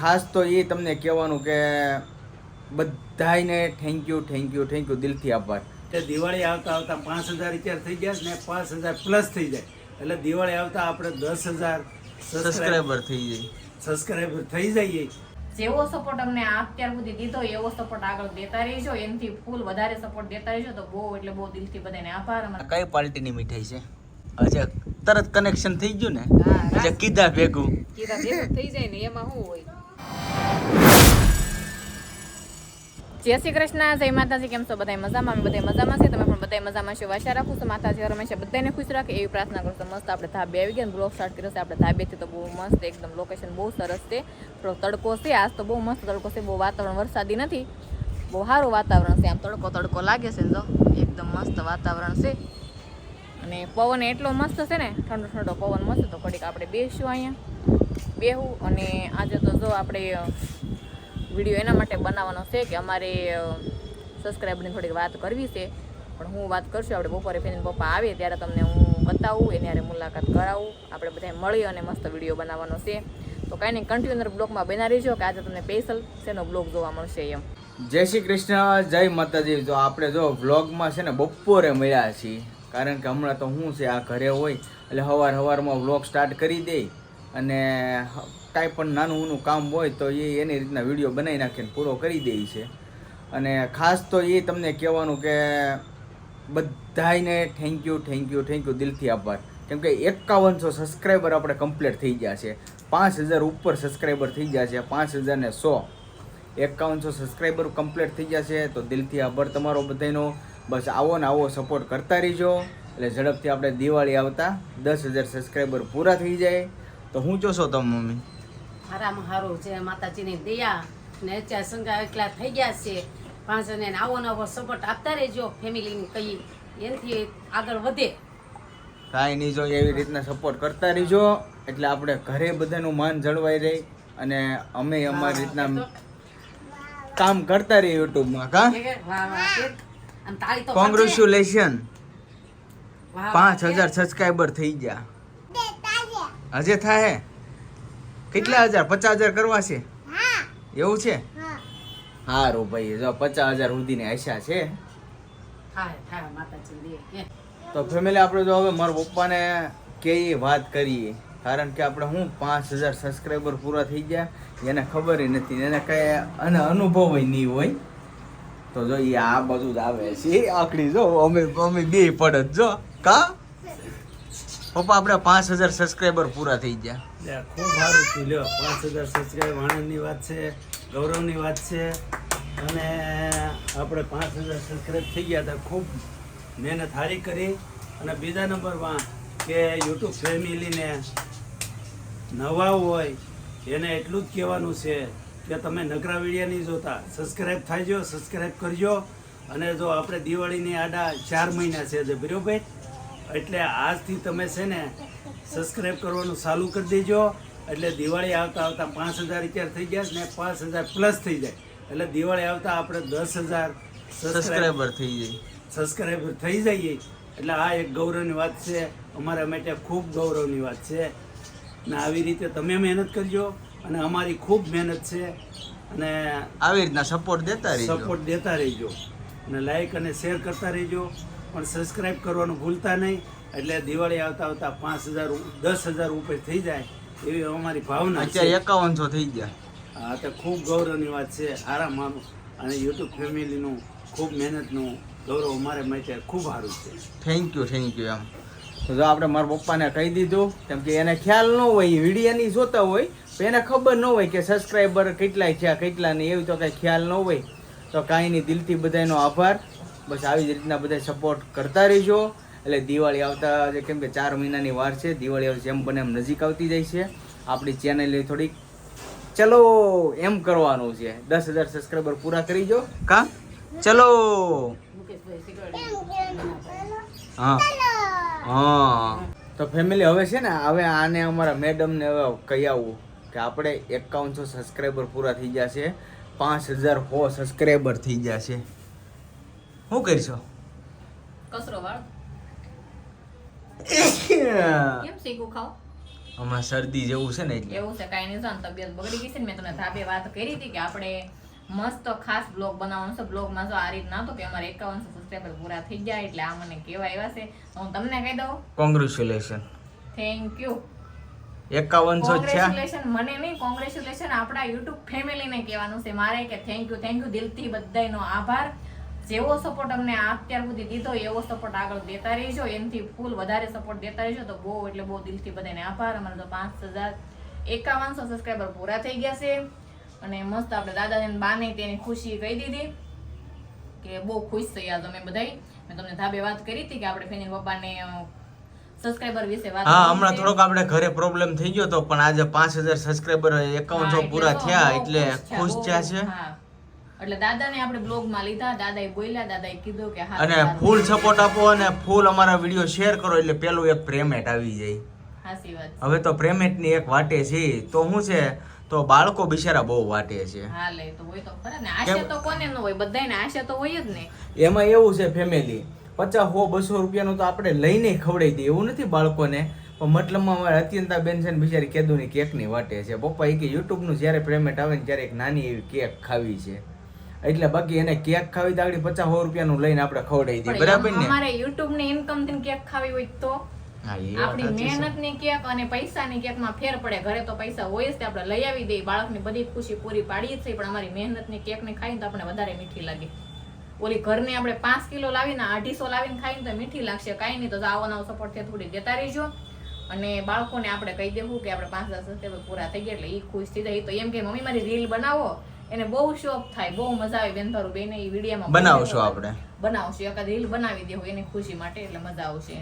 ખાસ તો એ તમને કહેવાનું કે બધાને thank you thank you thank you દિલથી આભાર. એટલે દિવાળી આવતા આવતા પાંચ હજાર રિચાર્જ થઈ ગયા ને પાંચ હજાર પ્લસ થઈ જાય. એટલે દિવાળી આવતા આપણે દસ હજાર સબસ્ક્રાઈબર થઈ જાય. સબસ્ક્રાઈબર થઈ જઈએ. જેવો સપોર્ટ અમને અત્યાર સુધી દીધો એવો સપોર્ટ આગળ દેતા રહીજો એનાથી ફૂલ વધારે સપોર્ટ દેતા રહીશો તો બહુ એટલે બહુ દિલથી બધાને આભાર. અમારા કઈ પાર્ટીની મીઠાઈ છે? અચ્છા તરત કનેક્શન થઈ ગયું ને? અચ્છા કીધા ભેગું. કીધા ભેગું થઈ જાય ને એમાં શું હોય? જય શ્રી કૃષ્ણ જય માતાજી કેમ છો? બધા મજામાં? અમે બધા મજામાં છે તમે પણ બધા મજામાં છો. આશા રાખું છું માતાજી હંમેશા બધાને ખુશ રાખે એવી પ્રાર્થના કરું છું. મસ્ત આપણે ધાબે આવી ગયા બ્લોક સ્ટાર્ટ કર્યો છે. આપણે ધાબેથી તો બહુ મસ્ત એકદમ લોકેશન બહુ સરસ છે. થોડો તડકો છે આજ તો બહુ મસ્ત તડકો છે. બહુ વાતાવરણ વરસાદી નથી. બહુ સારું વાતાવરણ છે. આમ તડકો તડકો લાગે છે જો. એકદમ મસ્ત વાતાવરણ છે. અને પવન એટલો મસ્ત છે ને, ઠંડો ઠંડો પવન મસ્ત તો ઘડીક આપણે બેસું અહીંયા. બેહું અને આજે તો જો આપણે વીડિયો એના માટે બનાવવાનો છે કે અમારે સબસ્ક્રાઈબરની થોડીક વાત કરવી છે. પણ હું વાત કરશું, આપણે બપોરે ફેન પપ્પા આવે ત્યારે તમને હું બતાવું, એને મુલાકાત કરાવું. આપણે બધા મળી અને મસ્ત વીડિયો બનાવવાનો છે. તો કાંઈ નહીં કન્ટિન્યુઅર બ્લોગમાં બના રહીજો, કે આજે તમને સ્પેશિયલ શેનો બ્લોગ જોવા મળશે એમ. જય શ્રી કૃષ્ણ, જય માતાજી. જો આપણે જો વ્લોગમાં છે ને બપોરે મળ્યા છીએ કારણ કે હમણાં તો શું છે આ ઘરે હોય, એટલે સવાર સવારમાં વ્લોગ સ્ટાર્ટ કરી દે અને કાંઈ પણ નાનું ઊનું કામ હોય તો એ એની રીતના વીડિયો બનાવી નાખીને પૂરો કરી દે છે. અને ખાસ તો એ તમને કહેવાનું કે બધાને thank you thank you thank you દિલથી આભાર. કેમ કે એકાવનસો સબસ્ક્રાઈબર આપણે કમ્પ્લીટ થઈ ગયા છે. પાંચ હજાર ઉપર સબસ્ક્રાઈબર થઈ ગયા છે, પાંચ હજાર ને સો. એકાવનસો સબસ્ક્રાઈબર કમ્પ્લીટ થઈ ગયા છે, તો દિલથી આભાર તમારો બધાનો. બસ આવો ને આવો સપોર્ટ કરતા રહીજો. એટલે ઝડપથી આપણે દિવાળી આવતા દસ હજાર સબસ્ક્રાઈબર પૂરા થઈ જાય. તો હું જોશો તમે મમ્મી? હારામાં હારું છે માતાજીની દયા ને અત્યારે સંગા એકલા થઈ ગયા છે. પાંચ ને આવો નવો સપોર્ટ આપતા રહેજો ફેમિલીની કઈ એનાથી આગળ વધે. કાંઈ નહીં જો એવી રીતના સપોર્ટ કરતા રહીજો. એટલે આપણે ઘરે બધાનું માન જળવાઈ રહે અને અમે અમારી રીતના કામ કરતા રહીએ યુટ્યુબમાં કે? અને તાળી તો કોંગ્રેચ્યુલેશન પાંચ હજાર સબસ્ક્રાઈબર થઈ ગયા. હજે થાય. કેટલા હજાર? પચાસ હજાર કરવા છે? એવું છે? સારું ભાઈ જો પચાસ હજાર સુધીની આશા છે. તો ફેમિલી આપણે જો હવે મારા પપ્પાને કેવી વાત કરીએ? કારણ કે આપણે હું પાંચ હજાર સબસ્ક્રાઈબર પૂરા થઈ ગયા. એને ખબર નથી એને કઈ અને અનુભવ નહીં હોય. તો જો એ આ બધું જ આવે. છે આકડી જો, અમે અમે બે પડત જો કા? પપ્પા, આપણે પાંચ હજાર સબસ્ક્રાઈબર પૂરા થઈ ગયા. ખૂબ સારું થયું. લ્યો, પાંચ હજાર સબસ્ક્રાઈબ આનંદની વાત છે, ગૌરવની વાત છે. અને આપણે પાંચ હજાર સબસ્ક્રાઈબ થઈ ગયા હતા. ખૂબ મહેનત સારી કરી. અને બીજા નંબરમાં કે યુટ્યુબ ફેમિલીને નવા હોય, એને એટલું જ કહેવાનું છે કે તમે નકરા વિડીયા નહીં જોતા. સબસ્ક્રાઈબ થાયજો સબસ્ક્રાઈબ કરજો. અને જો આપણે દિવાળીની આડા ચાર મહિના છે જે બરોબર એટલે આજથી તમે છે ને સબસ્ક્રાઈબ કરવાનું ચાલુ કરી દેજો. એટલે દિવાળી આવતા આવતા પાંચ હજાર રિચાર્જ થઈ ગયા ને પાંચ હજાર પ્લસ થઈ જાય. એટલે દિવાળી આવતા આપણે દસ હજાર સબસ્ક્રાઈબર થઈ જાય. સબસ્ક્રાઈબર થઈ જઈએ. એટલે આ એક ગૌરવની વાત છે. અમારા માટે ખૂબ ગૌરવની વાત છે. ને આવી રીતે તમે મહેનત કરજો. અને અમારી ખૂબ મહેનત છે અને આવી રીતના સપોર્ટ દેતા રહેજો. સપોર્ટ દેતા રહેજો. અને લાઈક અને શેર કરતા રહેજો. પણ સબસ્ક્રાઈબ કરવાનું ભૂલતા નહીં. એટલે દિવાળી આવતા આવતા પાંચ હજાર દસ હજાર ઉપર થઈ જાય એવી અમારી ભાવના અત્યારે એકાવનસો થઈ ગયા. હા તો ખૂબ ગૌરવની વાત છે. આરામ મારું અને યુટ્યુબ ફેમિલીનું ખૂબ મહેનતનું ગૌરવ અમારે માટે ખૂબ સારું છે. થેન્ક યુ થેન્ક યુ એમ. તો જો આપણે મારા પપ્પાને કહી દીધું કેમ કે એને ખ્યાલ ન હોય વીડિયો નહીં જોતા હોય એને ખબર ન હોય કે સબસ્ક્રાઈબર કેટલા છે કેટલા નહીં એવી તો કાંઈ ખ્યાલ ન હોય. તો કાંઈ નહીં દિલથી બધાનો આભાર. બસ આવી જ રીતના બધા સપોર્ટ કરતા રહેજો. એટલે દિવાળી આવતા જે કેમ કે ચાર મહિનાની વાર છે, દિવાળી હવે જેમ બને એમ નજીક આવતી જાય છે. આપણી ચેનલ થોડીક, ચલો, એમ કરવાનું છે. દસ હજાર સબસ્ક્રાઈબર પૂરા કરી જો. કા? ચલો. હા. હા. તો ફેમિલી હવે છે ને, હવે આને અમારા મેડમને હવે કહી આવું? કે આપણે એકાવનસો સબસ્ક્રાઈબર પૂરા થઈ ગયા છે પાંચ હજાર હો સબસ્ક્રાઈબર થઈ ગયા છે. શું કરશો? કસરો વાળ. કેમ શીખું ખાવ? હમણાં શરદી જેવું છે ને એવું છે કાંઈ નહીં જો તબિયત બગડી ગઈ છે ને મેં તમને ધાબે વાત કરી હતી કે આપણે મસ્ત ખાસ બ્લોગ બનાવવાનો છે. બ્લોગમાં જો આ રીત ના તો કે અમારે એકાવનસો સબસ્ક્રાઈબર પૂરા થઈ ગયા એટલે આ મને કેવા આવ્યા છે. હું તમને કહી દઉં. કોંગ્રેચ્યુલેશન થેન્ક યુ એકાવનસો કોંગ્રેચ્યુલેશન મને નહીં કોંગ્રેચ્યુલેશન આપણા યુટ્યુબ ફેમિલીને કહેવાનું છે. મારે કે થેન્ક યુ થેન્ક યુ દિલથી બધાનો આભાર. જેવો સપોર્ટ અમને અત્યાર સુધી દીધો, એવો સપોર્ટ આગળ દેતા રહેજો. એનાથી ફૂલ વધારે સપોર્ટ દેતા રહેજો. તો બહુ એટલે બહુ દિલથી બધાને આભાર. અમારે તો પાંચ હજાર એકાવનસો સબસ્ક્રાઈબર પૂરા થઈ ગયા છે. અને મસ્ત આપણે દાદાને બાને તેની ખુશી કહી દીધી કે બહુ ખુશ થયા તમે બધાય. મેં તમને ધાબે વાત કરી હતી કે આપણે ફેની પપ્પાને સબસ્ક્રાઈબર વિશે વાત હા હમણાં થોડોક આપણે ઘરે પ્રોબ્લેમ થઈ ગયો તો પણ આજે પાંચ હજાર સબસ્ક્રાઈબર એકાવનસો પૂરા થયા એટલે ખુશ થયા છે. એટલે દાદાને આપણે બ્લોગમાં લીધા દાદાએ બોલ્યા દાદાએ કીધું કે હા અને ફૂલ સપોર્ટ આપો અને ફૂલ અમારા વીડિયો શેર કરો એટલે પેલું એક પ્રેમેટ આવી જાય. હવે તો પ્રેમેટની એક વાટે છે. તો શું છે તો બાળકો બિચારા બહુ વાટે છે. હા લે તો હોય તો ખરા ને. આશા તો કોને ન હોય બધાને આશા તો હોય જ ને. એમાં એવું છે ફેમિલી પચાસ હો બસો રૂપિયાનું તો આપણે લઈને ખવડાવી દઈએ એવું નથી બાળકોને. પણ મતલબમાં અમારે અત્યંતા બેન છે ને બિચારી કેદુની કેકની વાટે છે. પપ્પા એ કે યુટ્યુબનું જ્યારે પેમેન્ટ આવે ને ત્યારે એક નાની એવી કેક ખાવી છે. એટલે બાકી એને કેક ખાવી તો આગળ પચાસ હો રૂપિયાનું લઈને આપણે ખવડાવી દઈએ. બરાબર ને? અમારે યુટ્યુબની ઇન્કમથી કેક ખાવી હોય તો? આપણી મહેનતની કેક અને પૈસા ની કેકમાં ફેર પડે. ઘરે તો પૈસા હોય જ આપણે લઈ આવી દઈએ. બાળકની બધી ખુશી પૂરી પાડીએ છીએ પણ અમારી મહેનતની કેક ને ખાઈને તો આપણે વધારે મીઠી લાગે. ઓલી ઘરની આપણે પાંચ કિલો લાવીને અઢીસો લાવીને ખાઈને તો મીઠી લાગશે. કાંઈ નહીં તો આવો નવો સપોર્ટ છે થોડી દેતા રહીજો. અને બાળકોને આપણે કહી દેવું કે આપણે પાંચ દસ સબસ્ક્રાઈબર પૂરા થઈ ગયા એટલે એ ખુશ થઈ જાય. તો એમ કે મમ્મી મારી રીલ બનાવો. એને બહુ શોખ થાય બહુ મજા આવે બેન તારું બેન એ વિડીયોમાં બનાવશું આપણે. બનાવશું એકાદ રીલ બનાવી દેવું એની ખુશી માટે એટલે મજા આવશે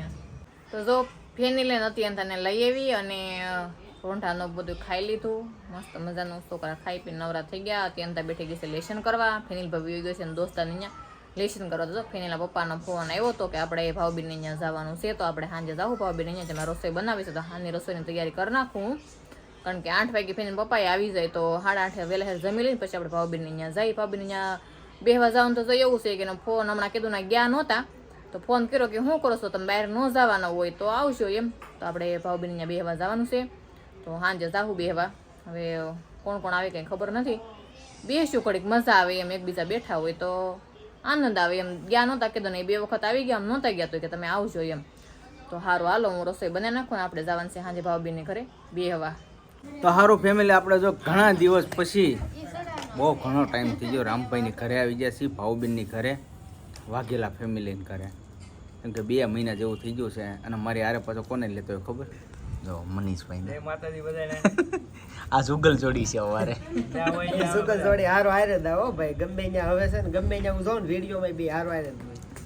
તો જો ફેની લઈને અત્યંતાને લઈ આવી અને રોંઢાનું બધું ખાઈ લીધું. મસ્ત મજાનું છોકરા ખાઈ પીને નવરા થઈ ગયા. અત્યંતા બેઠી ગઈ છે લેશન કરવા. ફેનિલ ભાભી ગયો છે અને દોસ્તાને અહીંયા લેશન કરવા. તો ફેનિલા પપ્પાનો ફોન આવ્યો હતો કે આપણે ભાવબીને અહીંયા જવાનું છે, તો આપણે સાંજે જાવું ભાવબીને અહીંયા. તમે રસોઈ બનાવી છે તો હાની રસોઈની તૈયારી કરી નાખું. કારણ કે આઠ વાગે ફેનિલ પપ્પાએ આવી જાય તો સાડા આઠે વહેલા હેર જમી લઈને પછી આપણે ભાવબીને અહીંયા જઈએ ભાવબીને અહીંયા બેહવા જવાનું તો એવું છે કે એનો ફોન હમણાં કીધું ના ગયા નહોતા. તો ફોન કર્યો કે શું કરો છો? તમે બહાર ન જવાના હોય તો આવજો એમ. તો આપણે ભાવબીન અહીંયા બેહવા જવાનું છે. તો સાંજે જાહું બેહવા હવે કોણ કોણ આવે કંઈ ખબર નથી. બેસ્યું કડીક મજા આવે એમ, એકબીજા બેઠા હોય તો આનંદ આવે એમ. ગયા નહોતા કીધું નહીં, બે વખત આવી ગયા, આમ નહોતા ગયા તો કે તમે આવજો એમ. તો સારું હાલો, હું રસોઈ બનાવી નાખું ને આપણે જવાનું છે સાંજે ભાવબીનને ઘરે બેહવા તો સારું ફેમિલી આપણે જો ઘણા દિવસ પછી બહુ ઘણો ટાઈમ થઈ ગયો. રામભાઈની ઘરે આવી ગયા છીએ ભાવબીનની ઘરે, વાઘેલા ફેમિલીને ઘરે. કેમ કે બે મહિના જેવું થઈ ગયું છે અને મારી આરે પાછો કોને લેતો હોય ખબર? જો મનીષભાઈ માતાજી બધાને. આ જુગલ જોડી છે અમારે. સુગલ જોડી હારો હારે દા હો ભાઈ. ગમે ત્યાં હવે છે ને ગમે ત્યાં હું જોઉં ને વિડીયોમાં બી હારો હારે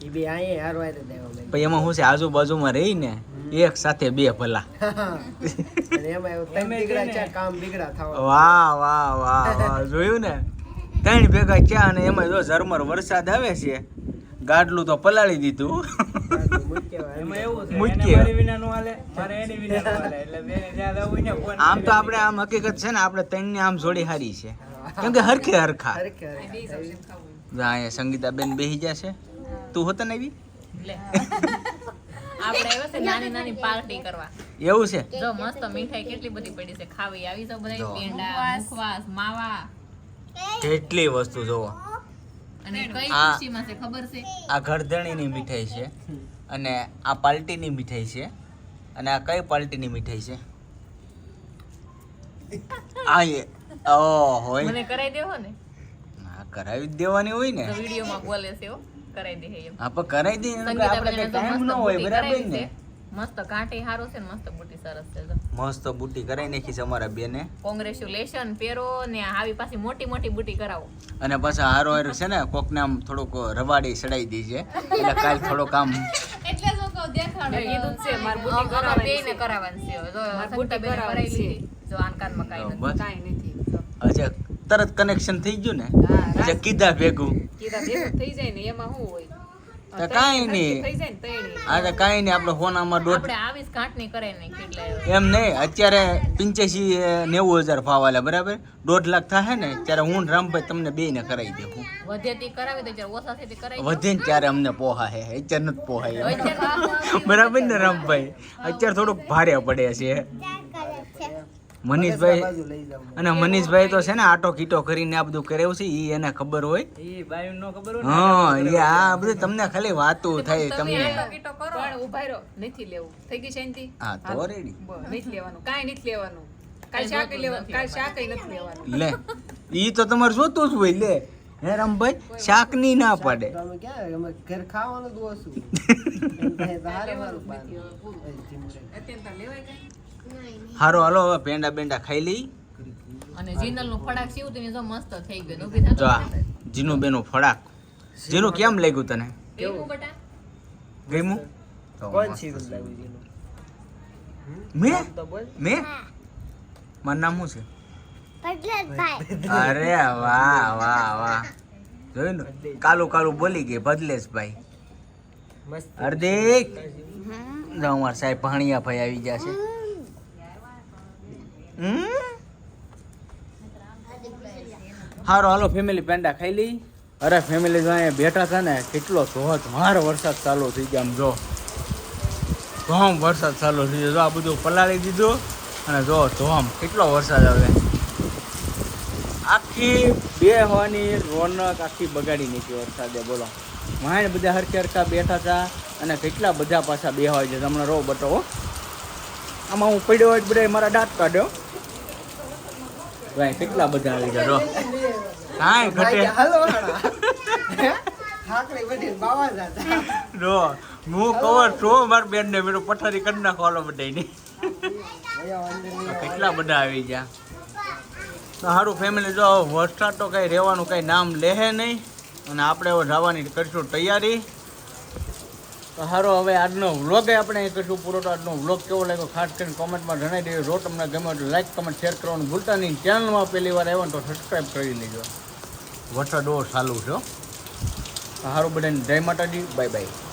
એ બી અહીંયા હારો હારે દે ભાઈ. એમાં શું છે આજુબાજુમાં રહીને એક સાથે બે ભલા. અને એમાં એવું ત્રણ ચા કામ બીગડા થવા વાહ વાહ વાહ વાહ. જોયું ને? ત્રણ ભેગા ચા અને એમાં જો ઝરમર વરસાદ આવે છે ગાડલું તો પલાળી દીધું. એમાં એવું છે મૂકી. એને મારી વિના નો હાલે મારે એની વિના નો હાલે એટલે બેને જ્યાં જવું હોય ને ફોન આમ તો આપણે આમ હકીકત છે ને આપણે ત્રણની આમ જોડી હારી છે. કેમ કે હરખે હરખા. અહીંયા સંગીતાબેન બેહી જશે તું હતો ને એવી આપણે નાની નાની પાર્ટી કરવા. એવું છે? જો મસ્ત મીઠાઈ કેટલી બધી પડી છે. ખાવી આવી તો બધા પેંડા મુખવાસ માવા. કેટલી વસ્તુ જોવો. અને કઈ આ- ખુશીમાં છે ખબર છે? આ ઘરધણીની મીઠાઈ છે. અને આ પાલ્ટીની મીઠાઈ છે. અને આ કઈ પાલ્ટીની મીઠાઈ છે? આ એ ઓ હોય. મને કરાવી દેવો ને? હા કરાવી દેવાની હોય ને. વિડીયોમાં બોલે છે હો. કરાઈ દે એમ. કરાવી દઈએ આપણે ટાઈમ ન હોય બરાબર ને? મસ્ત કાંટી હારો છે ને મસ્ત બુટી સરસ છે મસ્ત બુટી કરાવી નાખી છે અમારા બેને. કોંગ્રેચ્યુલેશન પેરો ને આવી પાછી મોટી મોટી બુટી કરાવો. અને પાછા હારો હારો છે ને કોક આમ થોડુંક રવાડી ચડાઈ દેજે. એટલે કાલ થોડોક આમ એટલે જો કહું દેખાડો. કીધું છે માર બુટી કરાવવાની છે. કરાવવાની છે. જો બુટી કરાવી લીધી જો આનકાનમાં કાઈ નથી. કાઈ નથી. અચ્છા તરત કનેક્શન થઈ ગયું ને? અચ્છા કીધા ભેગું. કીધા ભેગું થઈ જાય ને એમાં શું હોય? તો કાંઈ નહીં. આ તો કાંઈ નહીં આપણે ફોનામાં દોઢ એમ નહીં અત્યારે પંચ્યાસી નેવું હજાર ભાવ આલે બરાબર? દોઢ લાખ થાય ને ત્યારે હું રામભાઈ તમને બે ને કરાવી દેવું. વધે ને ત્યારે અમને પોહા હે અત્યારે નથી પોહાય બરાબર ને રામભાઈ? અત્યારે થોડુંક ભારે પડે છે. મનીષભાઈ બાજુ લઈ જાઉં અને મનીષભાઈ તો છે ને આટો કીટો કરીને આ બધું કરેવું છે ઈ એને ખબર હોય. હા એ આ બધું તમને ખાલી વાતો થાય તમને. નથી લેવું. થઈ ગઈ છે હા તો રેડી નથી લેવાનું. કાંઈ નથી લેવાનું. શાક લેવાનું. કાલ શાક નથી લેવાનું. લે ઈ તો તમારે જોતું જ હોય લે. હે રામભાઈ શાકની ના પાડે. ક્યાં? ઘર ખાવાનું લેવાય કાંઈ? હારો હાલો હવે પેંડા બેંડા ખાઈ લઈ. અને જીનલનું ફળાક સીવું તો જો મસ્ત થઈ ગયું ઊભી થા તો. જો આ જીનું બેનું ફળાક. જીનુ કેમ લાગ્યું તને? કેવું બટા? ગઈમું કોણ સીવું લાગ્યું જીનુ? મે મેં? તો બોલ. મેં? મારું નામ શું છે? અરે વાહ વાહ વાહ. જોયું ને? કાલું કાલું બોલી ગઈ ભદલેશભાઈ ભાઈ હાર્દિક. જો સાહેબ ભાણિયા ભાઈ આવી ગયા છે. હારો, હાલો ફેમિલી પેંડા ખાઈ લઈ. અરે ફેમિલી અહીંયા બેઠા હતા ને, કેટલો ધોધમાર વરસાદ ચાલુ થઈ ગયો આમ જો. ધોમ વરસાદ ચાલુ થઈ ગયો. જો આ બધું પલાળી દીધું અને જો ધોમ, કેટલો વરસાદ આવે. આખી બે હોવાની રોનક આખી બગાડી નીકળી વરસાદે, બોલો. માણ બધા હરખે હરખા બેઠા હતા અને કેટલા બધા પાછા બે હોય છે. તમને રો બટો આમાં હું પડ્યો હોય બધા મારા દાંત કાઢ્યો. ભાઈ કેટલા બધા આવી ગયા? રો કાંઈ ઘટે. રો હું? કવર છો મારી બેન ને મેરો પથારી કરી નાખો હાલો બધાની. કેટલા બધા આવી ગયા? તો સારું ફેમિલી જો વરસાદ તો કઈ રહેવાનું કઈ નામ લેહે નહીં. અને આપણે હવે જવાની કરીશું તૈયારી. તો સારો હવે આજનો વ્લોગ આપણે અહીં કરીશું પૂરો તો આજનો વ્લોગ કેવો લાગ્યો ખાસ કરીને કોમેન્ટમાં જણાવી દેજો. જો તમને ગમે તો લાઈક કમેન્ટ શેર કરવાનું ભૂલતા નહીં. ચેનલમાં પહેલી વાર આવ્યો તો સબસ્ક્રાઈબ કરી લેજો વરસાદ બહુ ચાલુ છે સારું બધાને જય માતાજી. Bye bye